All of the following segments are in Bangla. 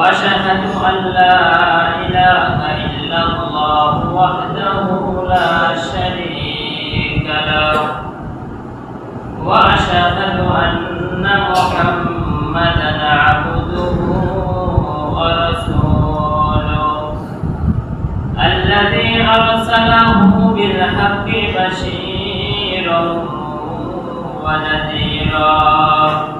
وأشهد أن لا إله إلا الله وحده لا شريك له. وأشهد أن محمدا عبده ورسوله. الذي أرسله بالحق بشيرا ونذيرا.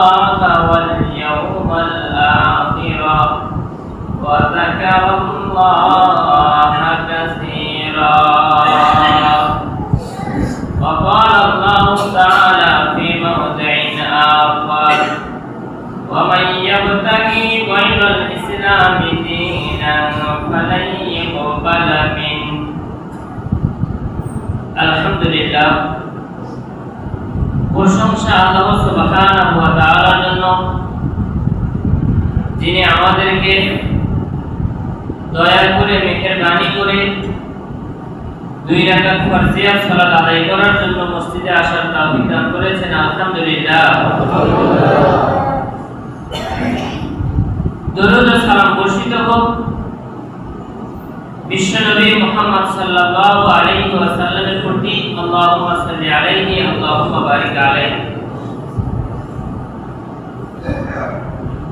الله واليوم الآخر. وذكر الله كثيرا. وقال الله تعالى في موضع آخر. ومن يبتغي غير الإسلام دينا فلن يقبل منه. الحمد لله. প্রশংসা আল্লাহ সুবহানাহু ওয়া তাআলার জন্য যিনি আমাদেরকে দয়া করে মেহেরবানি করে দুই রাকাত ফরজিয়া সালাত আদায় করার জন্য মসজিদে আসার তৌফিক দান করেছেন। আলহামদুলিল্লাহ। দরুদ সালাম বর্ষিত হোক। বিশ্বনবী মুহাম্মদ সাল্লাল্লাহু আলাইহি ওয়াসাল্লামের প্রতি আল্লাহুম্মা সাল্লি আলাইহি, আল্লাহুম্মা বারিক আলাইহি।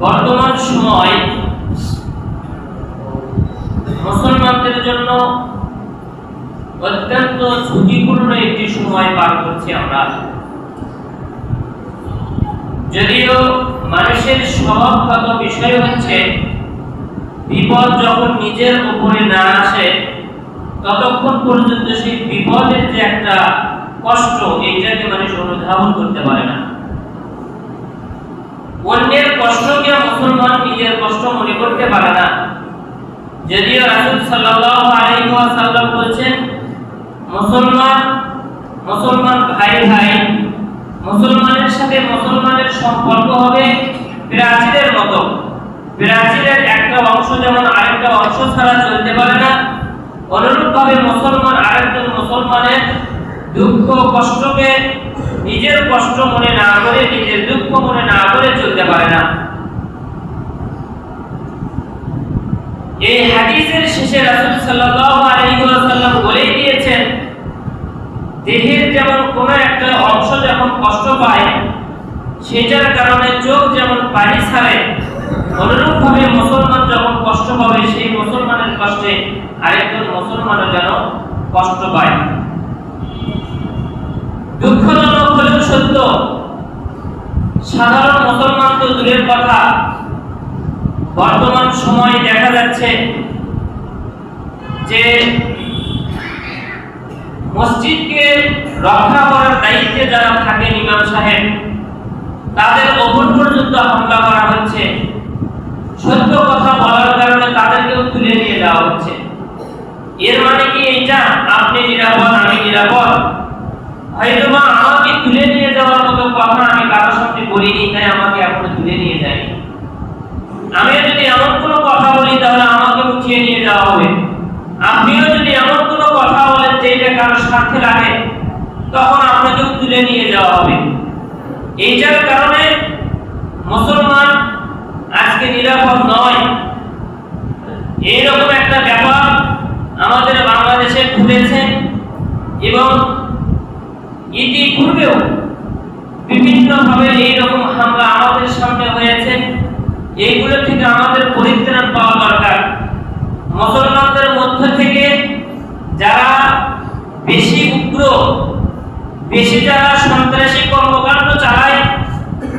বর্তমান সময় মুসলমানদের জন্য অত্যন্ত ঝুঁকিপূর্ণ একটি সময় পার করছি আমরা। যদিও মানুষের স্বভাবগত বিষয় হচ্ছে বিপদ যখন নিজের উপরে না আসে, ততক্ষণ পর্যন্ত সেই বিপদের যে একটা কষ্ট, এইটাকে মানুষ অনুধাবন করতে পারে না। অন্যের কষ্টকে মুসলমান নিজের কষ্ট মনে করতে পারে না। যদিও রাসূল ওয়াসাল্লাম বলেছেন, মুসলমান মুসলমান ভাই ভাই, মুসলমানের সাথে মুসলমানের সম্পর্ক হবে প্রাচীরের মতো। প্রাচীরের একটা অংশ যেমন আরেকটা অংশ ছাড়া চলতে পারে না, অনুরূপভাবে মুসলমান আরেকজন মুসলমানের দুঃখ কষ্টকে নিজের কষ্ট মনে না করে, নিজের দুঃখ মনে না করে চলতে পারে না। এই হাদিসের শেষে রাসূল সাল্লাল্লাহু আলাইহি ওয়াসাল্লাম বলেই দিয়েছেন, দেহের যেমন কোনো একটা অংশ যখন কষ্ট পায়, সেটার কারণে চোখ যেমন পানি ছাড়ে অনুরূপভাবে মুসলমান যখন কষ্ট পাবে, সেই মুসলমানের কষ্টে আরেকজন মুসলমানও যেন কষ্ট পায়। দুঃখজনক হলেও সত্য, সাধারণ মুসলমান তো দূরের কথা। বর্তমান সময়ে দেখা যাচ্ছে যে মসজিদকে রক্ষা করার দায়িত্বে যারা থাকেন ইমাম সাহেব, তাদের ওপর পর্যন্ত হামলা করা হচ্ছে। সত্য কথা বলার কারণে তাদেরকেও তুলে নিয়ে যাওয়া হচ্ছে। এর মানে কি এইটা? আপনি নিরাপদ, আমি নিরাপদ। হয়তোবা আমাকে তুলে নিয়ে যাওয়ার মতো কথা আমি কারোর সামনে বলিনি, তাই আমাকে এখনও তুলে নিয়ে যায় আমি যদি এমন কোনো কথা বলি, তাহলে আমাকে উঠিয়ে নিয়ে যাওয়া হবে। আপনিও যদি এমন কোনো কথা বলেন যেটা কারোর স্বার্থে লাগে, তখন আপনাকেও তুলে নিয়ে যাওয়া হবে। এইটার কারণে মুসলমান আজকে নিরাপদ নয়। এইরকম একটা ব্যাপার আমাদের বাংলাদেশে ঘটেছে এবং ইতিপূর্বেও বিভিন্নভাবে এইরকম হামলা আমাদের সামনে হয়েছে। এইগুলো থেকে আমাদের পরিত্রাণ পাওয়া দরকার। মুসলমানদের মধ্য থেকে যারা বেশি উগ্র, বেশি যারা সন্ত্রাসী কর্মকাণ্ড চালায়,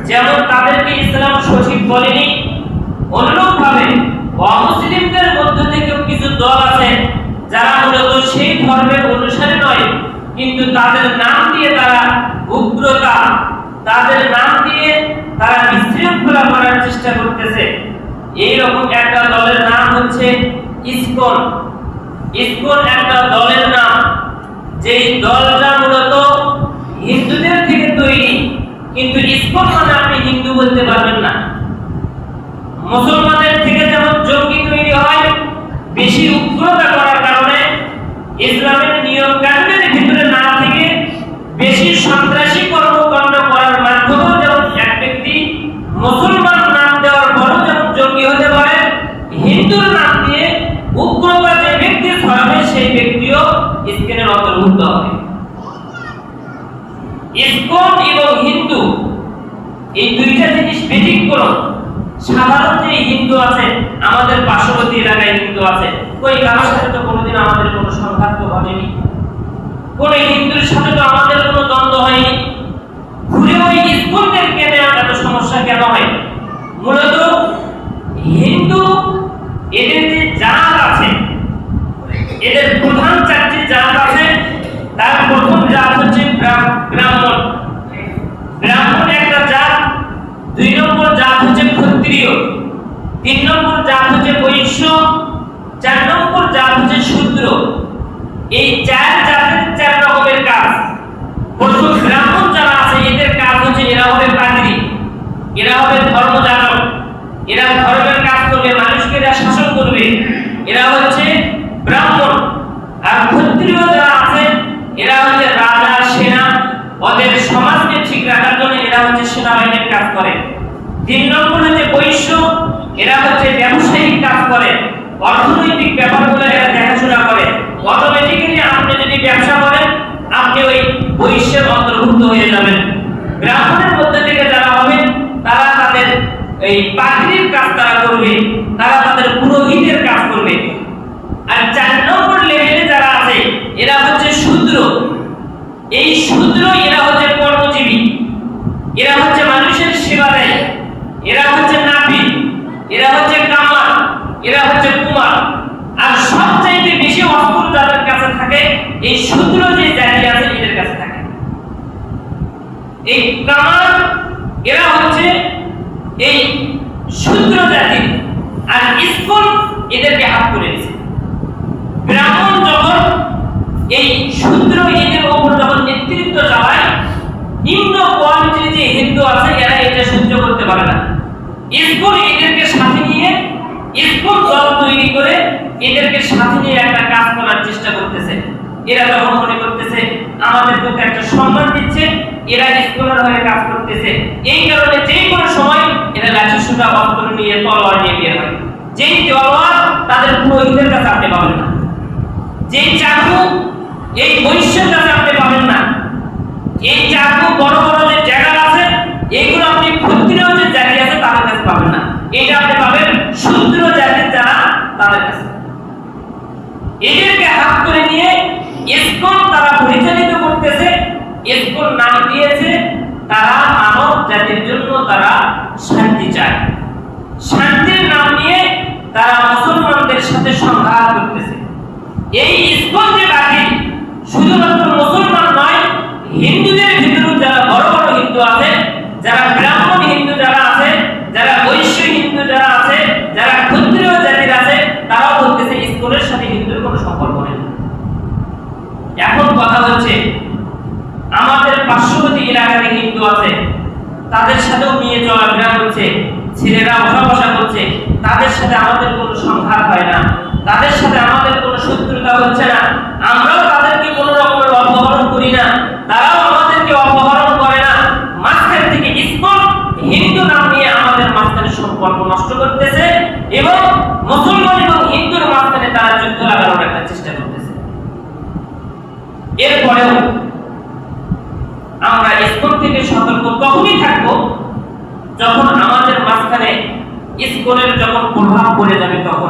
যেমন তাদেরকে ইসলাম সঠিক বলেনি অন্যভাবে অমুসলিমদের মধ্য থেকেও কিছু দল আছে, যারা মূলত সেই ধর্মের অনুসারী নয়, কিন্তু তাদের নাম দিয়ে তারা উগ্রতা, তাদের নাম দিয়ে তারা বিশৃঙ্খলা করার চেষ্টা করতেছে। এইরকম একটা দলের নাম হচ্ছে ইসকন। ইসকন একটা দলের নাম, যেই দলটা মূলত হিন্দুদের থেকে তৈরি, কিন্তু ইসকন মানে আপনি হিন্দু বলতে পারবেন না। মুসলমানদের থেকে যেমন জঙ্গি তৈরি হয়, বেশি উগ্রতা করার কারণে ইসলামের নিয়ম কানুনের ভিতরে না থেকে বেশি সন্ত্রাসী কর্মকাণ্ড করার মাধ্যমেও যেমন এক ব্যক্তি মুসলমান নাম দেওয়ার পরও যেমন জঙ্গি হতে পারে, হিন্দুর নাম দিয়ে উগ্রতা যে ব্যক্তি ছড়াবে, সেই ব্যক্তিও ইস্কেনের অন্তর্ভুক্ত হবে। ইসকন এবং হিন্দু এই দুইটা জিনিস ব্যতিক্রম। সাধারণ যে হিন্দু আছে, আমাদের পার্শ্ববর্তী এলাকায় হিন্দু আছে। ওই কারোর সাথে তো কোনোদিন আমাদের কোনো সংঘাত ঘটেনি কোন হিন্দুর সাথে তো আমাদের কোনো দ্বন্দ্ব হয়নি। ঘুরে ওই ইসকনদের কেন এত সমস্যা কেন হয়? মূলত হিন্দু এদের যে জাত আছে, এদের প্রধান চারটি জাত আছে, তার প্রথম জাত হচ্ছে ব্রা- ব্রাহ্মণ ব্রাহ্মণ একটা জাত দুই নম্বর জাত ক্ষত্রিয় তিন নম্বর জাত হচ্ছে বৈশ্য, চার নম্বর জাত হচ্ছে শূদ্র। এই চার জাতের চার রকমের কাজ। প্রথম ব্রাহ্মণ যারা আছে, এদের কাজ হচ্ছে এরা হবে পাদ্রী এরা হবে ধর্ম জানক। এরা ধর্মের কাজ করবে, মানুষকে এরা শাসন করবে। এরা হচ্ছে ব্রাহ্মণ। আর ক্ষত্রিয় যারা আছে, এরা হচ্ছে রাজা, সেনা। ওদের সমাজকে ঠিক রাখার জন্য এরা হচ্ছে সেনাবাহিনীর কাজ করে। তিন নম্বর হচ্ছে বৈশ্য এরা হচ্ছে ব্যবসায়িক কাজ করে, অর্থনৈতিক ব্যাপারগুলো এরা দেখাশোনা করে। অটোমেটিক্যালি আপনি যদি ব্যবসা করেন, আপনি ওই বৈশ্যের অন্তর্ভুক্ত হয়ে যাবেন। ব্রাহ্মণের মধ্যে থেকে যারা হবে তারা তাদের এই পাখির কাজ তারা করবে, তারা তাদের পুরোহিতের কাজ করবে। আর চার নম্বর লেভেলে যারা আছে, এরা হচ্ছে শূদ্র। এই শূদ্র এরা হচ্ছে কর্মজীবী। এরা হচ্ছে এরা হচ্ছে এরা হচ্ছে এরা হচ্ছে কুমার। আর বেশি অস্ত্র যাদের কাছে থাকে, এই শূদ্র যে জাতি আছে, এদের কাছে থাকে। এই কামার এরা হচ্ছে এই জাতি। আর ইসকন এদেরকে হাত করে দিয়েছে ব্রাহ্মণ যখন এই শূদ্র এদের ওপর যখন নেতৃত্ব চালায় নিম্ন কোয়ালিটির যে হিন্দু আছে, এরা এটা সহ্য করতে পারে না। ইসকন এদেরকে সাথে নিয়ে ইসকন দল তৈরি করে এদেরকে সাথে নিয়ে একটা কাজ করার চেষ্টা করতেছে। এরা যখন মনে করতেছে, আমাদের প্রতি একটা সম্মান দিচ্ছে, এরা ইসকনের হয়ে কাজ করতেছে। এই কারণে যেই কোনো সময় এরা লাঠি সুতা অস্ত্র নিয়ে তলোয়ার নিয়ে বের হয়। যেই তলোয়ার তাদের পুরোহিতের কাছে আপনি পাবেন না। যেই চাকু, এই বৈশ্যের কাছে আপনি এই চাকু বড় বড় যে জায়গা আছে, এগুলো আপনি ক্ষত্রিয় যে জাতি আছে তাদের কাছে পাবেন না। এটা আপনি পাবেন শূদ্র জাতির যারা তাদের কাছে। এদেরকে হাত করে নিয়ে ইসকন তারা পরিচালিত করতেছে, ইসকন নাম দিয়েছে, তারা মানব জাতির জন্য তারা শান্তি চায়। শান্তির নাম নিয়ে তারা মুসলমানদের সাথে সংঘাত করতেছে। এই ইসকন যে বাকি শুধুমাত্র মুসলমান নয় হিন্দুদের ভিতরেও যারা বড় বড় হিন্দু আছে যারা ধোঁয়া পড়ে যাবে তখন।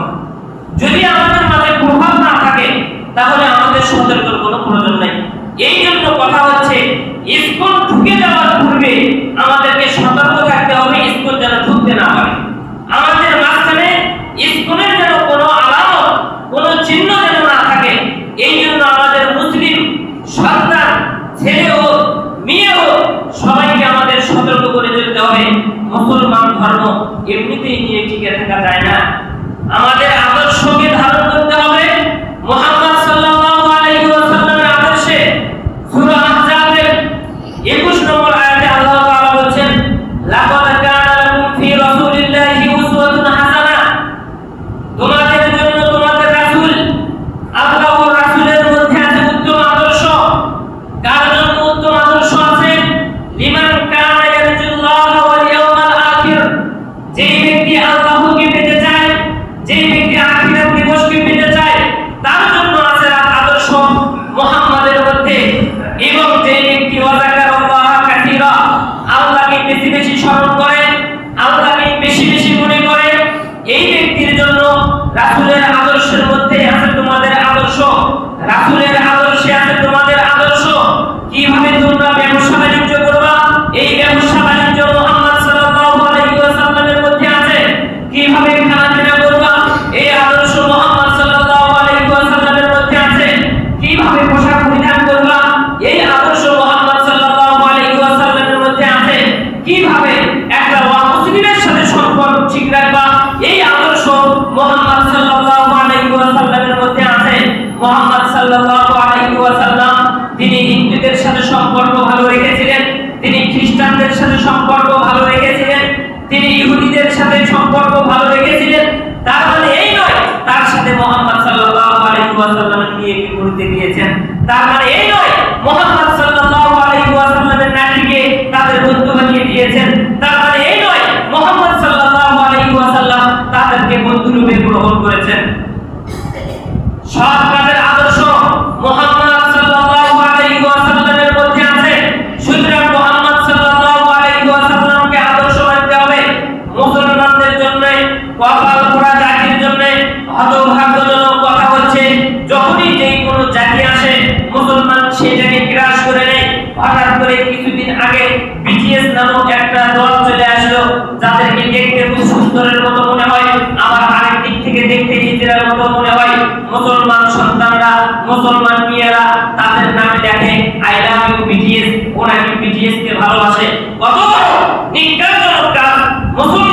人間とのか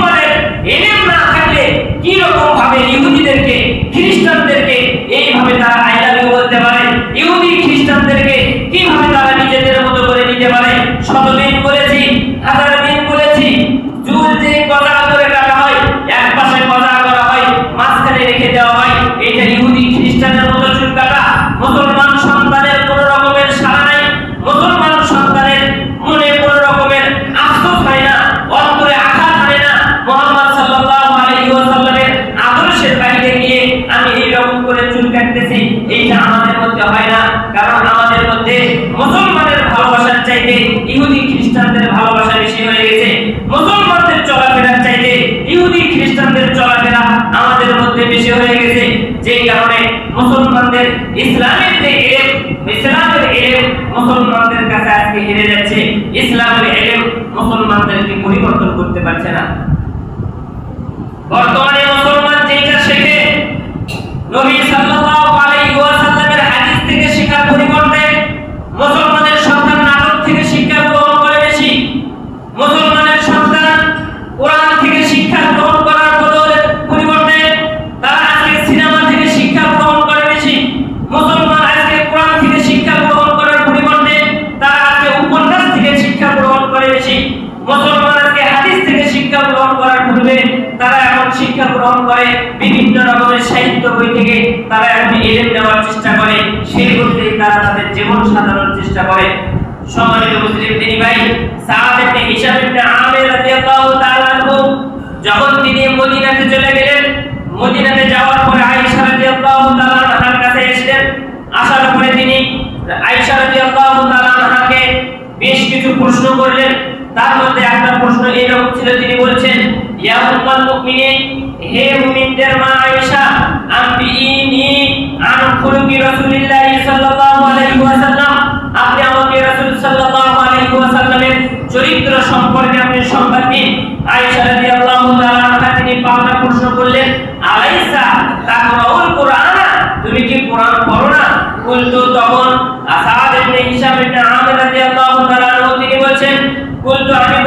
কারণে মুসলমানদের ইসলামের যে এলেম, ইসলামের এলেম মুসলমানদের কাছে আজকে হেরে যাচ্ছে। ইসলামের এলেম মুসলমানদেরকে পরিবর্তন করতে পারছে না। বর্তমানে মুসলমান যেটা শেখে, নবী সাল্লাল্লাহু আলাইহি ওয়াসাল্লামের হাদিস থেকে শেখার পরিবর্তে মুসলমান এলেম দেওয়ার চেষ্টা করে, সেই অনুযায়ী তারা তাদের জীবন সাধারণ চেষ্টা করে। সম্মানিত মুসলিম তিনি ভাই, সাহাব ইবনে হিশাম ইবনে আমির রাদিয়াল্লাহু তাআলা আনহু, যখন তিনি মদিনাতে চলে গেলেন, মদিনাতে যাওয়ার পরে আয়েশা রাদিয়াল্লাহু তাআলা আনহার কাছে এসেছেন আসার পরে তিনি আয়েশা রাদিয়াল্লাহু তাআলা আনহাকে বেশ কিছু প্রশ্ন করলেন। তার মধ্যে একটা প্রশ্ন এরকম ছিল, তিনি বলছেন ইয়া উম্মাল মুমিনিন, হে মুমিন রাসূলিল্লাহি সাল্লাল্লাহু চরিত্র সম্পর্কে আপনি সংবাদ দিন। আয়েশা রাদিয়াল্লাহু তাআলা তিনি পাল্টা প্রশ্ন করলেন, আলাইসা, তাকরাউল কুরআন? তুমি কি কোরআন পড়ো না? কুলতু তখন আসাদ ইবনে হিশাম ইবনে আমির রাদিয়াল্লাহু তাআলা তিনি বলছেন, কুলতু আমি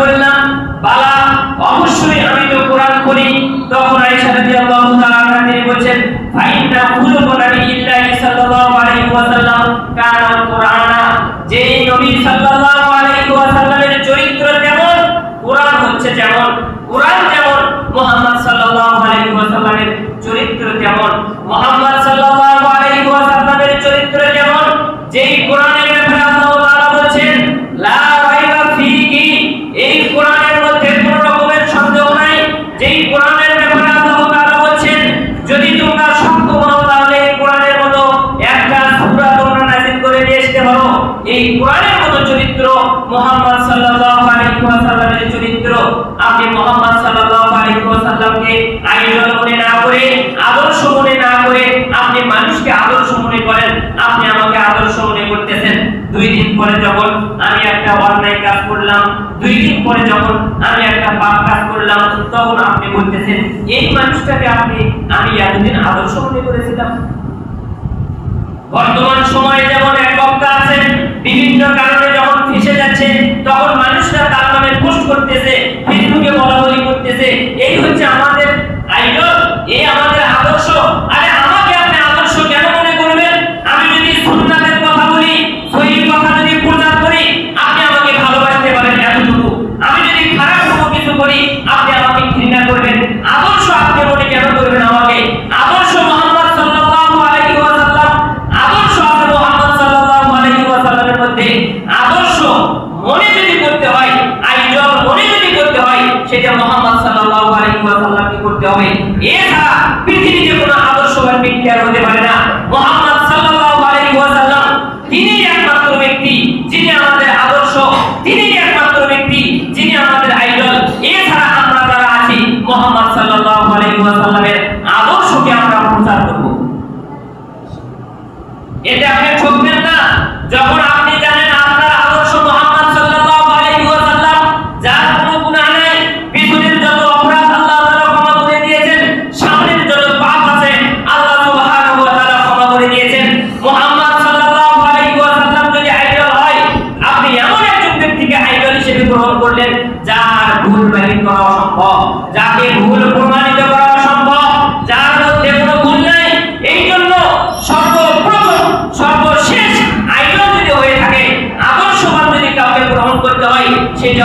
পরে যখন আমি একটা অন্যায় কাজ করলাম, দুই দিন পরে যখন আমি একটা পাপ কাজ করলাম, তখন আপনি বলতেছেন, এই মানুষটাকে আপনি, আমি এতদিন আদর্শ মনে করেছিলাম। বর্তমান সময়ে যেমন এক বক্তা আছেন, বিভিন্ন কারণে এতে আপনি ঠকবেন না। যখন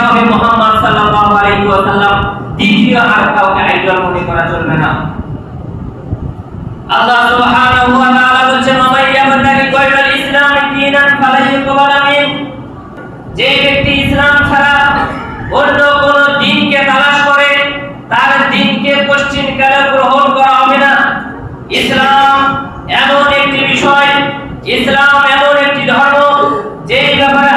হবে মোহাম্মদ সাল্লাল্লাহু আলাইহি ওয়াসাল্লাম দ্বিতীয় আর কাউকে আইডল মনে করা চলবে না। আল্লাহ সুবহানাহু ওয়া তাআলা বলেছেন মাইয়া বান্দাকে কয়টাল ইসলাম দীনান ফালা ইউকবাল মিন যে ব্যক্তি ইসলাম ছাড়া অন্য কোন দিনকে তালাশ করে, তার দিনকে পশ্চিম কালে গ্রহণ করা হবে না। ইসলাম এমন একটি বিষয়, ইসলাম এমন একটি ধর্ম যে ব্যাপারে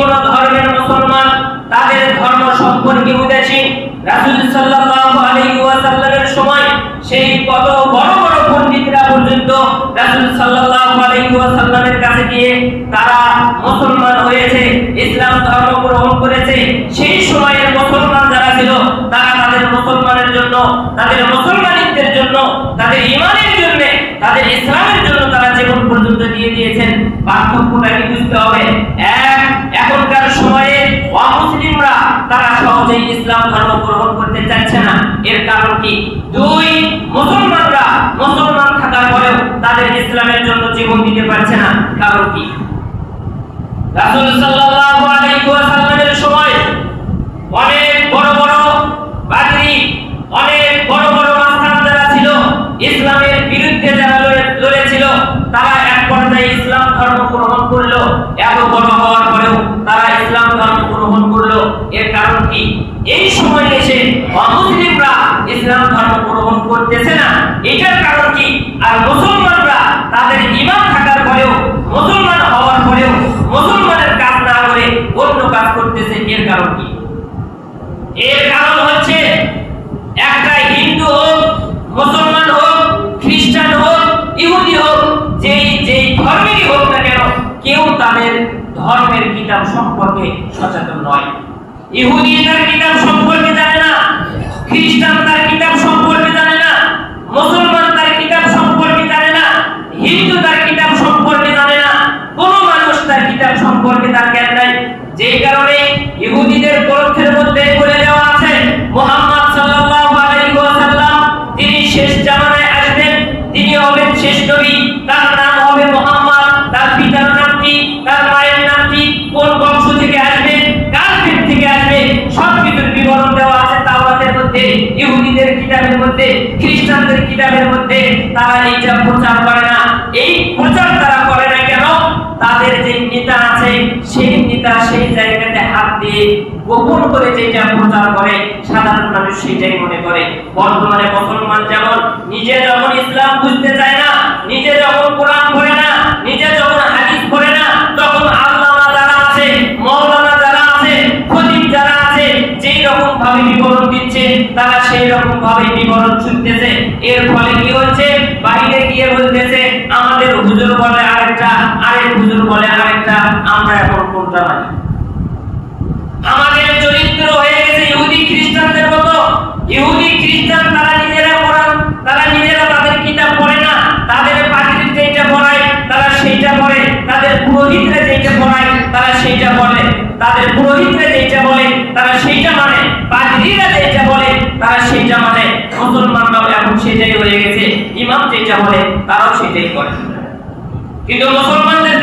কোন ধর্মের মুসলমান, তাদের ধর্ম সম্পর্কে উদাসীন রাসূল সাল্লাল্লাহু আলাইহি ওয়াসাল্লামের সময় সেই কত বড় বড় পণ্ডিতরা পর্যন্ত রাসূল সাল্লাল্লাহু আলাইহি ওয়াসাল্লামের কাছে গিয়ে তারা মুসলমান হয়েছে, ইসলাম ধর্ম গ্রহণ করেছে। সেই সময়ের মুসলমান যারা ছিল, তারা তাদের মুসলমানের জন্য, তাদের মুসলমানিত্বের জন্য, তাদের ইমানের জন্য, তাদের ইসলামের জন্য তারা জীবন পর্যন্ত দিয়ে দিয়েছেন। পার্থক্যটা কি বুঝতে হবে? সহজেই ইসলাম ধর্ম গ্রহণ করতে চাচ্ছে না। এর কারণ কি? দুই, মুসলমানরা মুসলমান থাকার পরেও তাদের ইসলামের জন্য জীবন দিতে পারছে না। কারণ কি? রাসূল সাল্লাল্লাহু আলাইহি সময় অনেক বড় বড় অনেক বড় বড় যারা ছিল, ইসলামের বিরুদ্ধে যারা লড়েছিল, তারা এক পর্যায়ে ইসলাম ধর্ম গ্রহণ করল। এত বড় হওয়ার পরেও তারা ইসলাম ধর্ম গ্রহণ করল এর কারণ কি? এই সময় এসে অমুসলিমরা ইসলাম ধর্ম গ্রহণ করতেছে না। এটার কারণ কি? আর মুসলমানরা তাদের ইমান থাকার পরেও মুসলমান হওয়ার পরেও মুসলমানের কাজ না করে অন্য কাজ করতেছে এর কারণ কি? এর কারণ হচ্ছে একটা হিন্দু হোক, মুসলমান হোক, খ্রিস্টান হোক, ইহুদি হোক, যেই যেই ধর্মেরই হোক না কেন, কেউ তাদের ধর্মের কিতাব সম্পর্কে সচেতন নয়। ইহুদি তার কিতাব সম্পর্কে জানে না খ্রিস্টান তার কিতাব সম্পর্কে জানে না মুসলমান তার কিতাব সম্পর্কে জানে না হিন্দু তার কিতাব সম্পর্কে জানে না, কোন মানুষ তার কিতাব সম্পর্কে তার জ্ঞান নাই। যেই কারণে ইহুদিদের গ্রন্থের মধ্যে বলে দেওয়া আছে, মুহাম্মদ সাল্লাল্লাহু আলাইহি ওয়াসাল্লাম তিনি শেষ জামানায় আসবেন, তিনি হবেন শেষ নবী। তারা প্রচার করে না, এই প্রচার তারা করে না কেন? তাদের যে নেতা আছে, সেই নেতা সেই জায়গাতে হাত দিয়ে গোপন করে যেটা প্রচার করে, সাধারণ মানুষ সেটাই মনে করে। বর্তমানে মুসলমান যেমন নিজে যখন ইসলাম বুঝতে চায় না, নিজে যখন কোরআন পড়ে না, নিজে যখন হাদিস পড়ে না, তখন আল্লামা যারা আছে, মৌলানা যারা আছে, খতিব যারা আছে, যেই রকম ভাবে বিবরণ দিচ্ছে, তারা সেই রকম ভাবে বিবরণ শুনতেছে এর ফলে কি হচ্ছে? বলতেছে, আমাদের হুজুর বলে আরেকটা, আরেক হুজুর বলে আরেকটা, আমরা এখন কোনটা মানি? আমাদের চরিত্র হয়ে গেছে ইহুদি খ্রিস্টানদের মতো। ইহুদি খ্রিস্টান তারা নিজেরা পড়ান তারা নিজেরা তাদের কিতাব পড়ে না। তাদের পাখির যেটা পড়ায়, তারা সেইটা পড়ে। তাদের পুরোহিতরা তারা সেইটা বলে। তাদের পুরোহিতরা যেটা বলে, তারা সেইটা মানে। পাদ্রীরা যেটা বলে, তারা সেইটা মানে। মুসলমানরাও এখন সেটাই হয়ে গেছে। ইমাম যেটা বলে, তারাও সেটাই করে। কিন্তু মুসলমানদের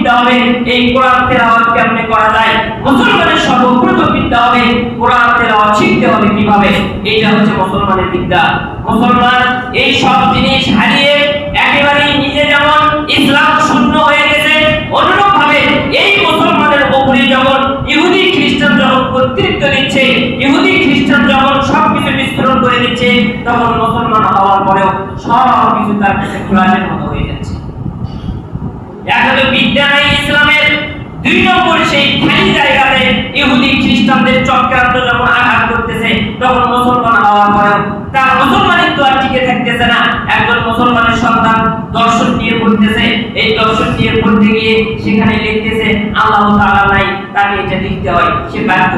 বিদ্যা হবে। এই কোরআন তেলাওয়াত কেমনে করা যায়? মুসলমানের সর্বপ্রথম বিদ্যা হবে, কোরআন তেলাওয়াত শিখতে হবে কীভাবে? এইটা হচ্ছে মুসলমানের বিদ্যা। মুসলমান এই সব জিনিস হারিয়ে একেবারেই নিজে যেমন ইসলাম শূন্য হয়ে গেছে অনুরূপ ভাবে এই মুসলমানের উপরে যখন ইহুদি, খ্রিস্টান যখন কর্তৃত্ব দিচ্ছে ইহুদি, খ্রিস্টান যখন সবকিছু বিস্তরণ করে দিচ্ছে, তখন মুসলমান হওয়ার পরেও সব কিছু তার কাছে যাচ্ছে এখন বিদ্যা ইসলামের। দুই নম্বর সেই খালি জায়গাতে ইহুদি খ্রিস্টানদের চক্রান্ত যখন আঘাত করতেছে, তখন মুসলমান হওয়ার পরেও তার মুসলমানের তো আর টিকে থাকতেছে না। একজন মুসলমানের সন্তান দর্শন নিয়ে পড়তেছে। এই দর্শন নিয়ে পড়তে গিয়ে সেখানে লিখতেছে, আল্লাহ তাআলা নাই তাকে এটা লিখতে হয়, সে ব্যর্থ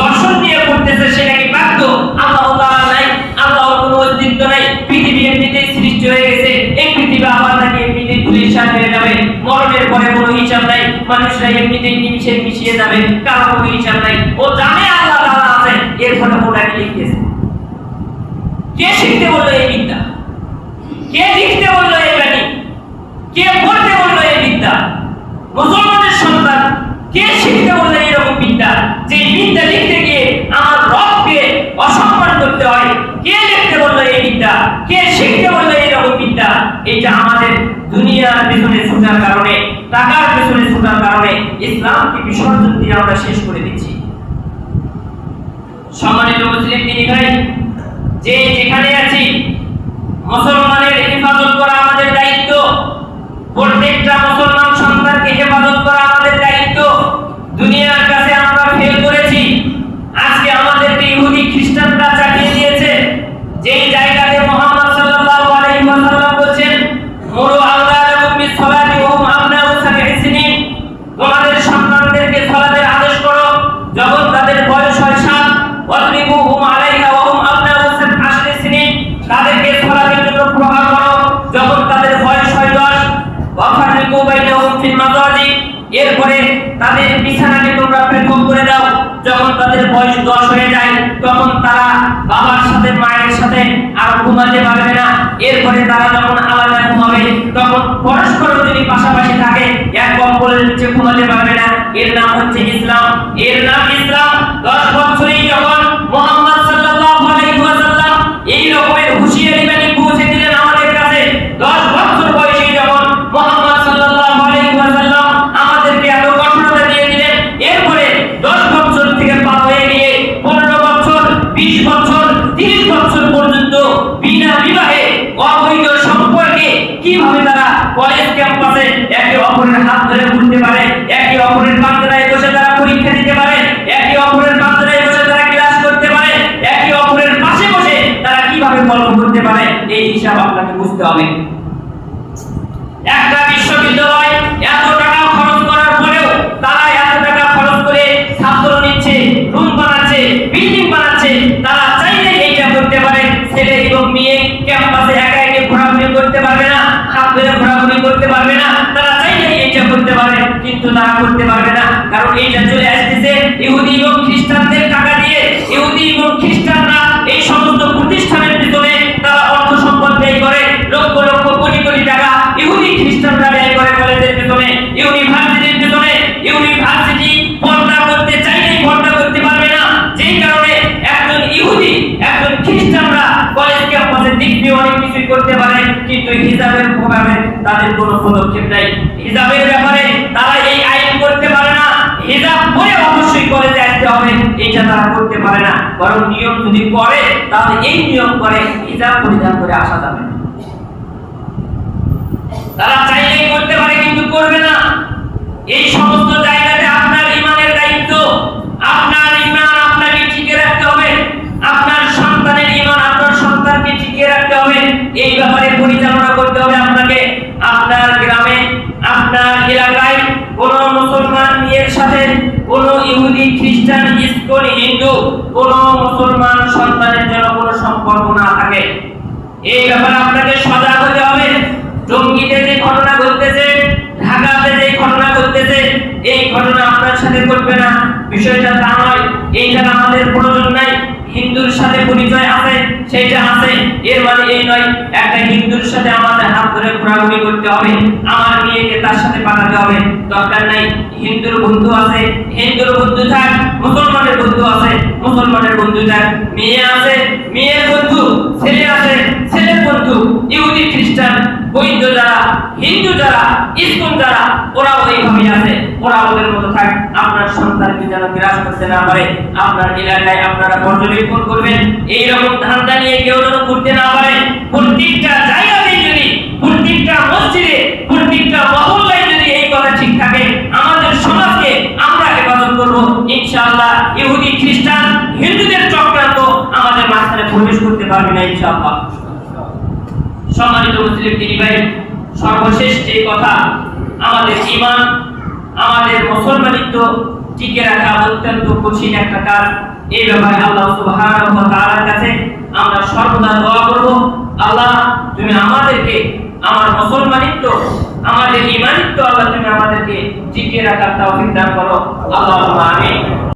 দর্শন নিয়ে পড়তেছে, সে নাকি বাধ্য? আল্লাহ তাআলা নাই আল্লাহর কোনো অস্তিত্ব নাই। পৃথিবী এমনিতেই সৃষ্টি হয়ে গেছে। পরে কোনো হিসাব নাই, মানুষরা এমনিতেই নিমিশে মিশিয়ে যাবে, কারও কোনো হিসাব নাই। ও জানে আল্লাহ তাআলা আছে, এর ফলে ওটাকে লিখতেছে। কে শিখতে বলল এই বিদ্যা? কে লিখতে বলল এই বাণী কে পড়তে বলল এই বিদ্যা? মুসলমানের সন্তান, কে শিখতে বলল এইরকম বিদ্যা? যে বিদ্যা লিখতে গিয়ে আমার রবকে অসম্মান করতে হয়, কে লিখতে বলল এই বিদ্যা? কে শিখতে বলল এইরকম বিদ্যা? এটা আমাদের দুনিয়ার পিছনে ছোটার কারণে টাকার পেছনে ছোটার কারণে ইসলামকে বিসর্জন দিয়ে আমরা শেষ করে দিচ্ছি। সম্মানিত মুসলিম তিনি ভাই, যে যেখানে আছি, মুসলমানের হেফাজত করা আমাদের দায়িত্ব। প্রত্যেকটা মুসলমান সন্তানকে হেফাজত করা আমাদের দায়িত্ব। দুনিয়ার কাছে আমরা তাদের বয়স দশ হয়ে যায়, তখন তারা বাবার সাথে, মায়ের সাথে আর ঘুমাতে পারবে না। এরপরে তারা যখন আলাদা ঘুমাবে, তখন পরস্পর যদি পাশাপাশি থাকে, এক কম্বলের নিচে ঘুমাতে পারবে না। এর নাম হচ্ছে ইসলাম। এর নাম ইসলাম। দশ বছরেই যখন মোহাম্মদ সাল্লাহ এই রকমের কলম করতে পারে, এই হিসাব আপনাকে বুঝতে হবে। একটা বিশ্ববিদ্যালয় এত টাকা খরচ করার পরেও তারা এত টাকা খরচ করে ছাত্র নিচ্ছে রুম বানাচ্ছে বিল্ডিং বানাচ্ছে, তারা চাইলে এইটা করতে পারে। ছেলে এবং মেয়ে ক্যাম্পাসে একা একে ঘোরাঘুরি করতে পারবে না, হাত ধরে ঘোরাঘুরি করতে পারবে না, তারা চাইলে এইটা করতে পারে, কিন্তু তারা করতে পারবে না। কারণ এইটা চলে আসতেছে ইহুদি এবং খ্রিস্টানদের হিজাবের ব্যাপারে তাদের কোনো পদক্ষেপ নাই হিজাবের ব্যাপারে তারা এই আইন করতে পারে না। হিজাব পরে অবশ্যই কলেজে আসতে হবে, এটা তারা করতে পারে না। বরং নিয়ম যদি করে, তাহলে এই নিয়ম করে হিজাব পরিধান করে আসা যাবে। তারা চাইলেই করতে পারে, কিন্তু করবে না। এই সমস্ত জায়গাতে কোন ইহুদি, খ্রিস্টান, ইসকন, হিন্দু, কোন মুসলমান সন্তানের যেন কোনো সম্পর্ক না থাকে। এই ব্যাপারে আপনাকে সজাগ হতে হবে। জঙ্গিতে যে ঘটনা ঘটতেছে, ঢাকাতে যে ঘটনা ঘটতেছে, এই ঘটনা আপনার সাথে ঘটবে না। বিষয়টা তা নয়। এইটা আমাদের প্রয়োজন নাই। হিন্দুর সাথে পরিচয় আছে সেটা আছে। এর মানে এই নয়, একটা হিন্দুর সাথে আমাদের হাত ধরে ঘোরাঘুরি করতে হবে, আমার মেয়েকে তার সাথে পাঠাতে হবে। দরকার নাই, হিন্দুর বন্ধু আছে, হিন্দুর বন্ধু থাক, মুসলমানের বন্ধু আছে, মুসলমানের বন্ধু থাক, মেয়ে আছে, মেয়ের বন্ধু, ছেলে আছে, ছেলের বন্ধু, ইহুদি, খ্রিস্টান, বৈদ্য যারা, হিন্দু যারা ইসকন যারা, ওরাও এইভাবে আছে। আমাদের সমাজকে আমরা হেফাজত করব। ইনশাআল্লাহ ইহুদি, খ্রিস্টান, হিন্দুদের চক্রান্ত আমাদের মাঝখানে প্রবেশ করতে পারবে না ইনশাআল্লাহ। সম্মানিত মুসলিম তিনি ভাই, সর্বশেষ যে কথা, আমাদের ইমান আমাদের মুসলমানিত্ব টিকে রাখা অত্যন্ত কঠিন একটা কাজ এই ব্যাপারে আল্লাহ সুবহানাহু ওয়া তাআলার কাছে আমরা সর্বদা দোয়া করব, আল্লাহ তুমি আমাদেরকে, আমার মুসলমানিত্ব, আমাদের ইমানিত্ব আল্লাহ তুমি আমাদেরকে টিকে রাখার তৌফিক দান করো। আল্লাহ আমিন।